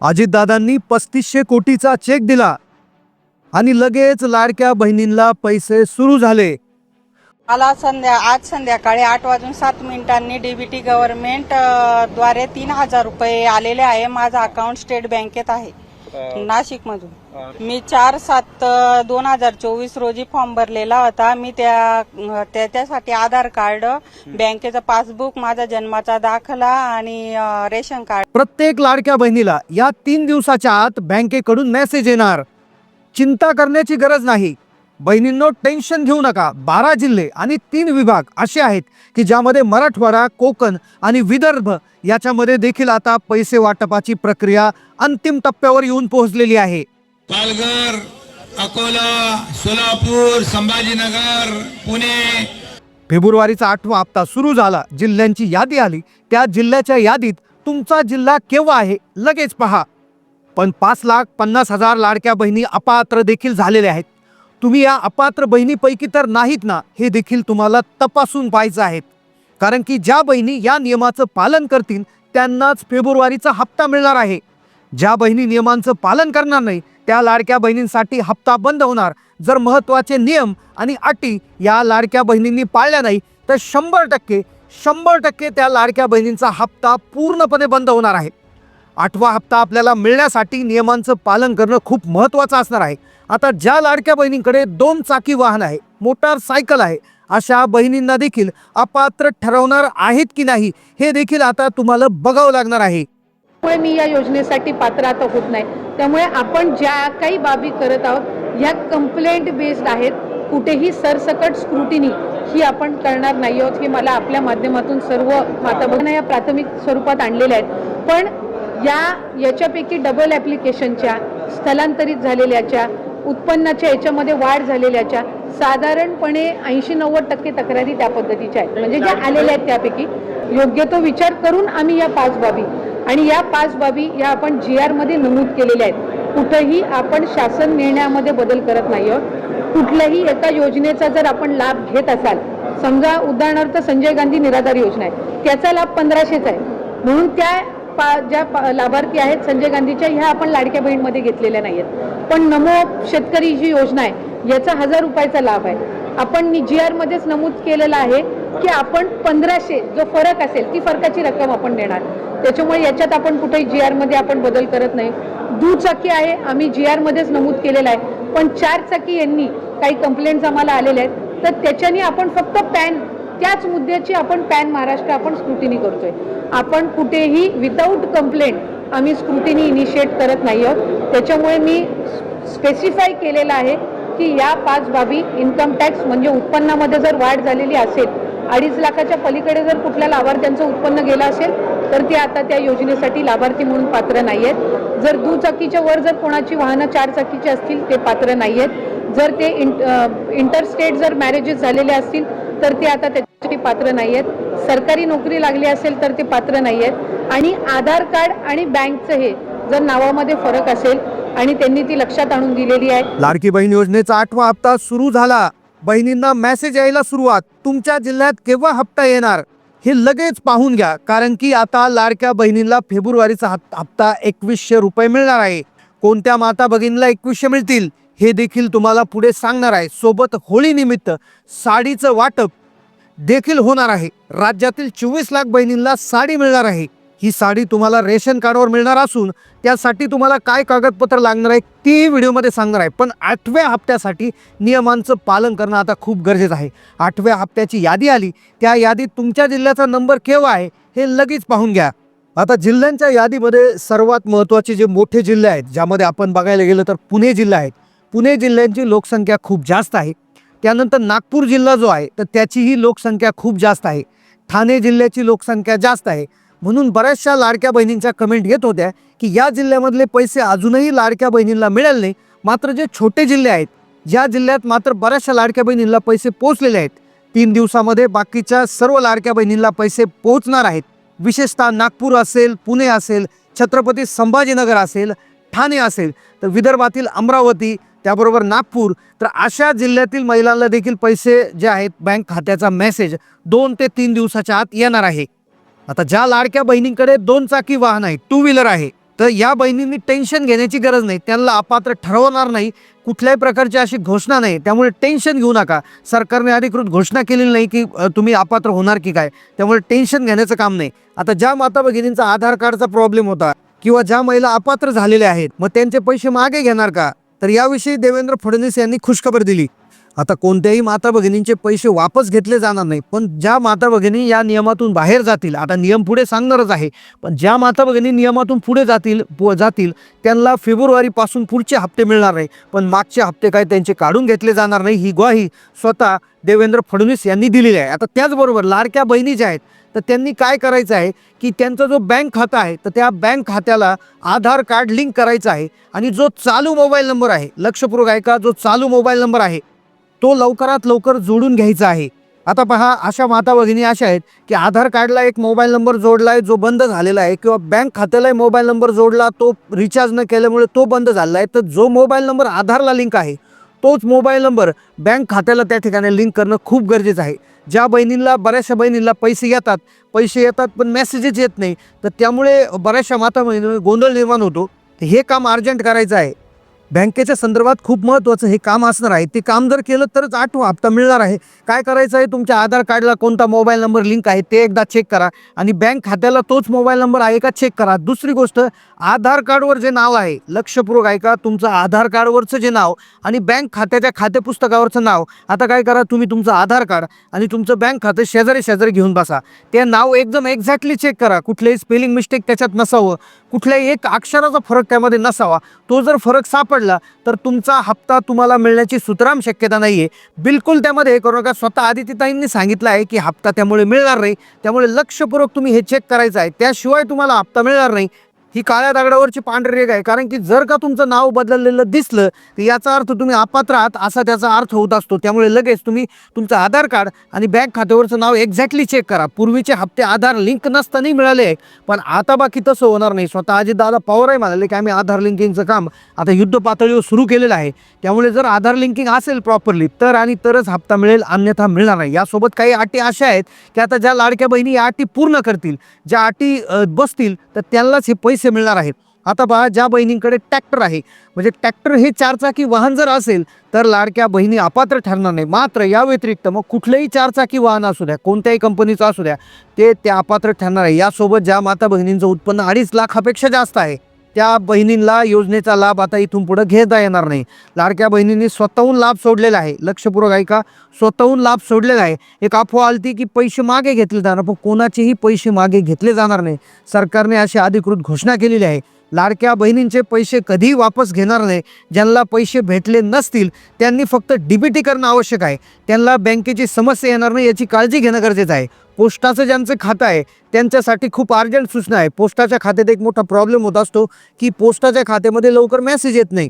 अजितदादांनी पस्तीसशे कोटीचा चेक दिला आणि लगेच लाडक्या बहिणींना पैसे सुरू झाले. मला संध्या आज संध्याकाळी आठ वाजून सात मिनिटांनी डीबीटी गव्हर्नमेंट अ, द्वारे तीन हजार रुपये आलेले आहे. माझं अकाउंट स्टेट बँकेत आहे. नाशिक मधून मी चार सात दोन हजार चोवीस रोजी फॉर्म भरलेला होता. मी त्या त्याच्यासाठी आधार कार्ड बँकेचं पासबुक माझा जन्माचा दाखला आणि रेशन कार्ड. प्रत्येक लाडक्या बहिणीला या तीन दिवसाच्या आत बँकेकडून मेसेज येणार. चिंता करण्याची गरज नाही. बहिणींनो टेन्शन घेऊ नका. बारा जिल्हे आणि तीन विभाग असे आहेत की ज्यामध्ये मराठवाडा कोकण आणि विदर्भ याच्यामध्ये देखील आता पैसे वाटपाची प्रक्रिया अंतिम टप्प्यावर येऊन पोहोचलेली आहे. पालघर अकोला सोलापूर संभाजीनगर पुणे. फेब्रुवारीचा आठवा हप्ता सुरू झाला. जिल्ह्यांची यादी आली. त्या जिल्ह्याच्या यादीत तुमचा जिल्हा केव्हा आहे लगेच पहा. पण पाच लाख पन्नास हजार लाडक्या बहिणी अपात्र देखील झालेल्या आहेत. तुम्ही या अपात्र बहिणीपैकी तर नाहीत ना हे देखील तुम्हाला तपासून पाहायचं आहेत कारण की ज्या बहिणी या नियमाचं पालन करतील त्यांनाच फेब्रुवारीचा हप्ता मिळणार आहे. ज्या बहिणी नियमांचं पालन करणार नाही त्या लाडक्या बहिणींसाठी हप्ता बंद होणार. जर महत्त्वाचे नियम आणि अटी या लाडक्या बहिणींनी पाळल्या नाही तर शंभर टक्के शंभर टक्के त्या लाडक्या बहिणींचा हप्ता पूर्णपणे बंद होणार आहे. आठवा हप्ता आपल्याला मिळण्यासाठी नियमांचं पालन करणं खूप महत्त्वाचं असणार आहे. आता ज्या लाडक्या बहिणींकडे दोन चाकी वाहन आहे मोटारसायकल आहे अशा बहिणींना देखील अपात्र ठरवणार आहेत की नाही हे देखील आता तुम्हाला बघावं लागणार आहे. त्यामुळे मी या योजनेसाठी पात्र आता होत नाही. त्यामुळे आपण ज्या काही बाबी करत आहोत ह्या कंप्लेंट बेस्ड आहेत. कुठेही सरसकट स्क्रुटिनी ही आपण करणार नाही आहोत. हे मला आपल्या माध्यमातून सर्व माता या प्राथमिक स्वरूपात आणलेल्या आहेत. पण या याच्यापैकी डबल ॲप्लिकेशनच्या स्थलांतरित झालेल्याच्या उत्पन्नाच्या याच्यामध्ये वाढ झालेल्याच्या साधारणपणे ऐंशी नव्वद टक्के तक्रारी त्या पद्धतीच्या आहेत. म्हणजे ज्या आलेल्या आहेत त्यापैकी योग्य तो विचार करून आम्ही या पाच बाबी आणि या पाच बाबी या आपण जी आरमध्ये नमूद केलेल्या आहेत. कुठंही आपण शासन निर्णयामध्ये बदल करत नाही आहोत. कुठल्याही एका योजनेचा जर आपण लाभ घेत असाल समजा उदाहरणार्थ संजय गांधी निराधार योजना आहे त्याचा लाभ पंधराशेच आहे. म्हणून त्या पा ज्या पा- लाभार्थी आहेत संजय गांधीच्या ह्या आपण लाडक्या बहीणमध्ये घेतलेल्या नाही आहेत पण नमो शेतकरी जी योजना आहे याचा हजार रुपयाचा लाभ आहे. आपण जी आरमध्येच नमूद केलेला आहे. की आपण पंधराशे जो फरक असेल ती फरकाची रक्कम आपण देणार. त्याच्यामुळे याच्यात आपण कुठेही जी आरमध्ये आपण बदल करत नाही. दुचाकी आहे आम्ही जी आरमध्येच नमूद केलेला आहे. पण चार चाकी यांनी काही कंप्लेंट्स आम्हाला आलेल्या आहेत. तर त्याच्याने आपण फक्त पॅन त्याच मुद्द्याची आपण पॅन महाराष्ट्र आपण स्क्रुटिनी करतोय. आपण कुठेही विदाऊट कंप्लेंट आम्ही स्क्रुटिनी इनिशिएट करत नाही आहोत त्याच्यामुळे मी स्पेसिफाय केलेलं आहे की या पाच बाबी इन्कम टॅक्स म्हणजे उत्पन्नामध्ये जर वाढ झालेली असेल अडीच लाखाच्या पलीकडे जर कुठल्या लाभार्थ्यांचं उत्पन्न गेलं असेल तर ते आता त्या योजनेसाठी लाभार्थी म्हणून पात्र नाही आहेत जर दुचाकीच्या वर जर कोणाची वाहनं चार चाकीची असतील ते पात्र नाही आहेत जर ते इंटरस्टेट जर मॅरेजेस झालेले असतील तर ते आता त्याच्यासाठी पात्र नाही आहेत सरकारी नोकरी लागली असेल तर ते पात्र नाही आहेत आणि आधार कार्ड आणि बँकचं हे जर नावामध्ये फरक असेल आणि त्यांनी ती लक्षात आणून दिलेली आहे. लाडकी बहीण योजनेचा आठवा हप्ता सुरू झाला. बहिणींना मेसेज यायला सुरुवात. तुमच्या जिल्ह्यात केव्हा हप्ता येणार? हे लगेच पाहून घ्या. कारण की आता लाडक्या बहिणींना फेब्रुवारीचा हप्ता एकवीसशे रुपये मिळणार आहे. कोणत्या माता भगिनीला एकवीसशे मिळतील हे देखील तुम्हाला पुढे सांगणार आहे. सोबत होळीनिमित्त साडीचं वाटप देखील होणार आहे. राज्यातील चोवीस लाख बहिणींना साडी मिळणार आहे. ही साडी तुम्हाला रेशन कार्डवर मिळणार असून त्यासाठी तुम्हाला काय कागदपत्र लागणार आहे ती व्हिडिओमध्ये सांगणार आहे. पण आठव्या हप्त्यासाठी नियमांचं पालन करणं आता खूप गरजेचं आहे. आठव्या हप्त्याची यादी आली. त्या यादीत तुमच्या जिल्ह्याचा नंबर केव्हा आहे हे लगेच पाहून घ्या. आता जिल्ह्यांच्या यादीमध्ये सर्वात महत्त्वाचे जे मोठे जिल्हे आहेत ज्यामध्ये आपण बघायला गेलं तर पुणे जिल्हा आहे. पुणे जिल्ह्यांची लोकसंख्या खूप जास्त आहे. त्यानंतर नागपूर जिल्हा जो आहे तर त्याचीही लोकसंख्या खूप जास्त आहे. ठाणे जिल्ह्याची लोकसंख्या जास्त आहे. म्हणून बऱ्याचशा लाडक्या बहिणींच्या कमेंट येत होत्या की या जिल्ह्यामधले पैसे अजूनही लाडक्या बहिणींना मिळाले नाही मात्र जे छोटे जिल्हे आहेत ज्या जिल्ह्यात मात्र बऱ्याचशा लाडक्या बहिणींना पैसे पोहोचलेले आहेत. तीन दिवसामध्ये बाकीच्या सर्व लाडक्या बहिणींना पैसे पोहोचणार आहेत. विशेषतः नागपूर असेल पुणे असेल छत्रपती संभाजीनगर असेल ठाणे असेल तर विदर्भातील अमरावती त्याबरोबर नागपूर तर अशा जिल्ह्यातील महिलांना देखील पैसे जे आहेत बँक खात्याचा मेसेज दोन ते तीन दिवसाच्या आत येणार आहे. आता ज्या लाडक्या बहिणींकडे दोन चाकी वाहन आहे टू व्हीलर आहे तर या बहिणींनी टेन्शन घेण्याची गरज नाही. त्यांना अपात्र ठरवणार नाही. कुठल्याही प्रकारची अशी घोषणा नाही. त्यामुळे टेन्शन घेऊ नका. सरकारने अधिकृत घोषणा केलेली नाही की तुम्ही अपात्र होणार की काय. त्यामुळे टेन्शन घेण्याचं काम नाही. आता ज्या माता भगिनींचा आधार कार्डचा प्रॉब्लेम होता किंवा ज्या महिला अपात्र झालेल्या आहेत मग त्यांचे पैसे मागे घेणार का? तर याविषयी देवेंद्र फडणवीस यांनी खुशखबर दिली. आता कोणत्याही माता भगिनींचे पैसे वापस घेतले जाणार नाही पण ज्या माता भगिनी या नियमातून बाहेर जातील आता नियम पुढे सांगणारच आहे पण ज्या माता भगिनी नियमातून पुढे जातील पु- जातील त्यांना फेब्रुवारीपासून पुढचे हप्ते मिळणार नाही पण मागचे हप्ते काय त्यांचे काढून घेतले जाणार नाही ही ग्वाही स्वतः देवेंद्र फडणवीस यांनी दिलेली आहे. आता त्याचबरोबर लाडक्या बहिणी ज्या आहेत तर त्यांनी काय करायचं आहे की त्यांचा जो बँक खाता आहे तर त्या बँक खात्याला आधार कार्ड लिंक करायचं आहे आणि जो चालू मोबाईल नंबर आहे लक्षपूर्वक ऐका जो चालू मोबाईल नंबर आहे तो लवकरात लवकर जोडून घ्यायचा आहे. आता पहा अशा माता भगिनी अशा आहेत की आधार कार्डला एक मोबाईल नंबर जोडला आहे जो बंद झालेला आहे किंवा बँक खात्यालाही मोबाईल नंबर जोडला तो रिचार्ज न केल्यामुळे तो बंद झाला आहे. तर जो मोबाईल नंबर आधारला लिंक आहे तोच मोबाईल नंबर बँक खात्याला त्या ठिकाणी लिंक करणं खूप गरजेचं आहे. ज्या बहिणींना बऱ्याचशा बहिणींना पैसे येतात पैसे येतात पण मेसेजेस येत नाही तर त्यामुळे बऱ्याचशा माता बहिणी गोंधळ निर्माण होतो. हे काम अर्जंट करायचं आहे. बँकेच्या संदर्भात खूप महत्त्वाचं हे काम असणार आहे. ते काम जर केलं तरच आठवा हप्ता मिळणार आहे. काय करायचं आहे? तुमच्या आधार कार्डला कोणता मोबाईल नंबर लिंक आहे ते एकदा चेक करा आणि बँक खात्याला तोच मोबाईल नंबर आहे का चेक करा. दुसरी गोष्ट आधार कार्डवर जे नाव आहे लक्षपूर्वक आहे का तुमचं आधार कार्डवरचं जे नाव आणि बँक खात्याच्या खातेपुस्तकावरचं नाव. आता काय करा तुम्ही तुमचं आधार कार्ड आणि तुमचं बँक खातं शेजारी शेजारी घेऊन बसा. ते नाव एकदम एक्झॅक्टली चेक करा. कुठलेही स्पेलिंग मिस्टेक त्याच्यात नसावं. कुठल्याही एक अक्षराचा फरक त्यामध्ये नसावा. तो जर फरक पडला तर तुमचा हप्ता तुम्हाला मिळण्याची सुतराम शक्यता नाही आहे बिलकुल त्यामध्ये हे करू नका. स्वतः आदित्यताईंनी सांगितलं आहे की हप्ता त्यामुळे मिळणार नाही. त्यामुळे लक्षपूर्वक तुम्ही हे चेक करायचं आहे. त्याशिवाय तुम्हाला हप्ता मिळणार नाही. ही काळ्या दगडावरची पांढरी रेग आहे. कारण की जर का तुमचं नाव बदललेलं दिसलं तर याचा अर्थ तुम्ही अपात्र आहात असा त्याचा अर्थ होत असतो. त्यामुळे लगेच तुम्ही तुमचं आधार कार्ड आणि बँक खात्यावरचं नाव एक्झॅक्टली चेक करा. पूर्वीचे हप्ते आधार लिंक नसतानाही मिळाले आहे पण आता बाकी तसं होणार नाही. स्वतः अजित दादा पवारही म्हणाले की आम्ही आधार लिंकिंगचं काम आता युद्ध पातळीवर सुरू केलेलं आहे. त्यामुळे जर आधार लिंकिंग असेल प्रॉपरली तर आणि तरच हप्ता मिळेल अन्यथा मिळणार नाही. यासोबत काही अटी अशा आहेत की आता ज्या लाडक्या बहिणी या अटी पूर्ण करतील ज्या अटी बसतील तर त्यांनाच हे पैसे मिळणार आहेत. आता पहा ज्या बहिणींकडे ट्रॅक्टर आहे म्हणजे ट्रॅक्टर हे चारचाकी वाहन जर असेल तर लाडक्या बहिणी अपात्र ठरणार नाही. मात्र या व्यतिरिक्त मग कुठलंही चारचाकी वाहन असू द्या कोणत्याही कंपनीचं असू द्या ते त्या अपात्र ठरणार आहे. यासोबत ज्या माता बहिणींचं उत्पन्न अडीच लाखापेक्षा जास्त आहे. त्या बहिणींना योजनेचा लाभ आता इथून पुढे घेता येणार नाही. लाडक्या बहिणींनी स्वतःहून लाभ सोडलेला आहे. लक्षपूर्वक ऐका. स्वतःहून लाभ सोडलेला आहे. एक अफवा आलती की पैसे मागे घेतले जाणार पण कोणाचेही पैसे मागे घेतले जाणार नाही. सरकारने अशी अधिकृत घोषणा केलेली आहे. लाडक्या बहिणींचे पैसे कधीही वापस घेणार नाही ज्यांना पैसे भेटले नसतील त्यांनी फक्त डीबीटी करणं आवश्यक आहे. त्यांना बँकेची समस्या येणार नाही याची काळजी घेणं गरजेचं आहे. पोस्टाचं ज्यांचं खातं आहे त्यांच्यासाठी खूप अर्जंट सूचना आहे. पोस्टाच्या खात्यात एक मोठा प्रॉब्लेम होत असतो की पोस्टाच्या खात्यामध्ये लवकर मेसेज येत नाही.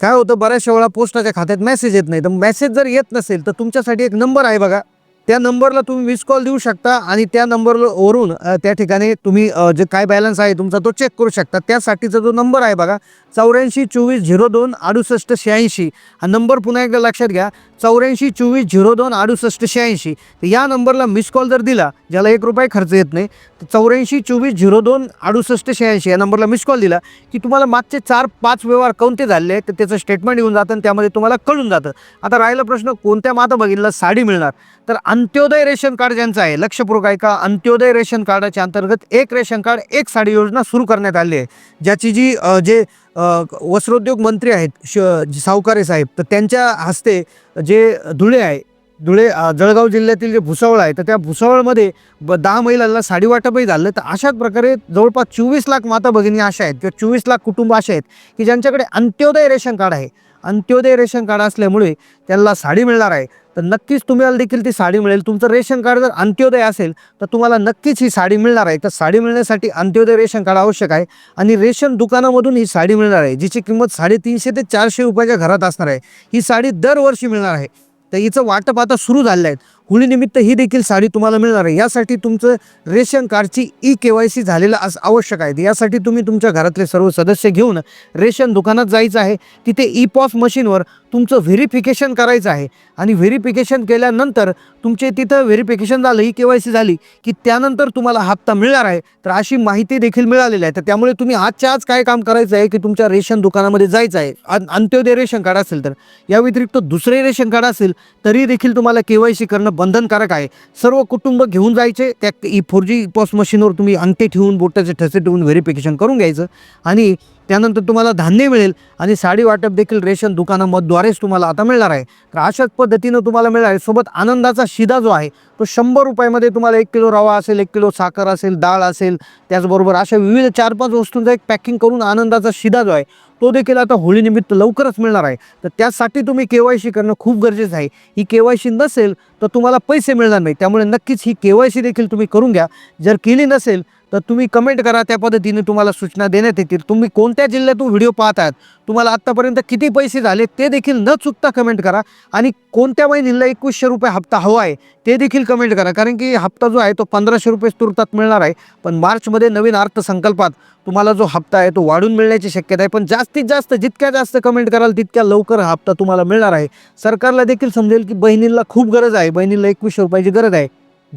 काय होतं? बऱ्याचशा वेळा पोस्टाच्या खात्यात मेसेज येत नाही. तर मेसेज जर येत नसेल तर तुमच्यासाठी एक नंबर आहे बघा. त्या नंबरला तुम्ही मिस कॉल देऊ शकता आणि त्या नंबरवरून त्या ठिकाणी तुम्ही जे काय बॅलन्स आहे तुमचा तो चेक करू शकता. त्यासाठीचा जो नंबर आहे बघा चौऱ्याऐंशी चोवीस झिरो दोन अडुसष्ट शहाऐंशी. हा नंबर पुन्हा एकदा लक्षात घ्या चौऱ्याऐंशी चोवीस झिरो दोन अडुसष्ट शहाऐंशी. तर या नंबरला मिस कॉल जर दिला ज्याला एक रुपये खर्च येत नाही चौऱ्याऐंशी चोवीस झिरो दोन अडुसष्ट शहाऐंशी या नंबरला मिस कॉल दिला की तुम्हाला मागचे चार पाच व्यवहार कोणते झाले तर त्याचं स्टेटमेंट येऊन जातं आणि त्यामध्ये तुम्हाला कळून जातं. आता राहिला प्रश्न कोणत्या माता भगिनीला साडी मिळणार? तर अंत्योदय रेशन कार्ड ज्यांचं आहे लक्षपूर्वक आहे का अंत्योदय रेशन कार्डाच्या अंतर्गत एक रेशन कार्ड एक साडी योजना सुरू करण्यात आली आहे. ज्याची जी जे वस्त्रोद्योग मंत्री आहेत श सावकारे साहेब तर त्यांच्या हस्ते जे धुळे आहे धुळे जळगाव जिल्ह्यातील जे भुसावळ आहे तर त्या भुसावळमध्ये ब दहा महिलांना साडी वाटपही झालं. तर अशाच प्रकारे जवळपास चोवीस लाख माता भगिनी अशा आहेत किंवा चोवीस लाख कुटुंब असे आहेत की ज्यांच्याकडे अंत्योदय रेशन कार्ड आहे. अंत्योदय रेशन कार्ड असल्यामुळे त्यांना साडी मिळणार आहे. तर नक्कीच तुम्हाला देखील ती साडी मिळेल. तुमचं रेशन कार्ड जर अंत्योदय असेल तर तुम्हाला नक्कीच ही साडी मिळणार आहे. तर साडी मिळण्यासाठी अंत्योदय रेशन कार्ड आवश्यक आहे आणि रेशन दुकानामधून ही साडी मिळणार आहे जिची किंमत साडेतीनशे ते चारशे रुपयाच्या घरात असणार आहे. ही साडी दरवर्षी मिळणार आहे. तर हिचं वाटप आता सुरू झालेलं आहे. होळीनिमित्त ही देखील साडी तुम्हाला मिळणार आहे. यासाठी तुमचं रेशन कार्डची ई के वाय सी झालेलं अस आवश्यक आहे. यासाठी तुम्ही तुमच्या घरातले सर्व सदस्य घेऊन रेशन दुकानात जायचं आहे. तिथे ई पॉस मशीनवर तुमचं व्हेरिफिकेशन करायचं आहे. आणि व्हेरिफिकेशन केल्यानंतर तुमचे तिथं व्हेरिफिकेशन झालं ई के वाय सी झाली की त्यानंतर तुम्हाला हप्ता मिळणार आहे. तर अशी माहिती देखील मिळालेली आहे. तर त्यामुळे तुम्ही आजच्या आज काय काम करायचं आहे की तुमच्या रेशन दुकानामध्ये जायचं आहे. अंत्योदय रेशन कार्ड असेल तर. या व्यतिरिक्त दुसरे रेशन कार्ड असेल तरी देखील तुम्हाला के वाय सी करणं बंधनकारक आहे. सर्व कुटुंब घेऊन जायचे त्या ई फोर जी पॉस मशीनवर तुम्ही अंगठे ठेवून बोटाचे ठसे ठेवून व्हेरिफिकेशन करून घ्यायचं. आणि त्यानंतर तुम्हाला धान्य मिळेल आणि साडी वाटप देखील रेशन दुकानामधद्वारेच तुम्हाला आता मिळणार आहे. तर अशाच पद्धतीनं तुम्हाला मिळणार आहे. सोबत आनंदाचा शिदा जो आहे तो शंभर रुपयामध्ये तुम्हाला एक किलो रवा असेल एक किलो साखर असेल डाळ असेल त्याचबरोबर अशा विविध चार पाच वस्तूंचा एक पॅकिंग करून आनंदाचा शिदा जो आहे तो देखील आता होळीनिमित्त लवकरच मिळणार आहे. तर त्यासाठी तुम्ही के वाय सी करणं खूप गरजेचं आहे. ही के वाय सी नसेल तर तुम्हाला पैसे मिळणार नाही. त्यामुळे नक्कीच ही के वाय सी देखील तुम्ही करून घ्या. जर केली नसेल तर तुम्ही कमेंट करा त्या पद्धतीने तुम्हाला सूचना देण्यात येतील. तुम्ही कोणत्या जिल्ह्यातून व्हिडिओ पाहत आहात तुम्हाला आत्तापर्यंत किती पैसे झाले ते देखील न चुकता कमेंट करा. आणि कोणत्या महिन्याला एकवीसशे रुपये हप्ता हवा आहे ते देखील कमेंट करा. कारण की हप्ता जो आहे तो पंधराशे रुपये तुर्तात मिळणार आहे. पण मार्चमध्ये नवीन अर्थसंकल्पात तुम्हाला जो हप्ता आहे तो वाढून मिळण्याची शक्यता आहे. पण जास्तीत जास्त जितक्या जास्त कमेंट कराल तितक्या लवकर हा हप्ता तुम्हाला मिळणार आहे. सरकारला देखील समजेल की बहिणीला खूप गरज आहे. बहिणीला एकवीसशे रुपयाची गरज आहे.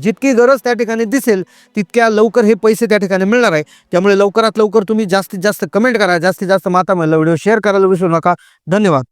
जितकी गरज त्या ठिकाणी दिसेल तितक्या लवकर हे पैसे त्या ठिकाणी मिळणार आहे. त्यामुळे लवकरात लवकर तुम्ही जास्तीत जास्त कमेंट करा जास्तीत जास्त माता मला व्हिडिओ शेअर करायला विसरू नका. धन्यवाद.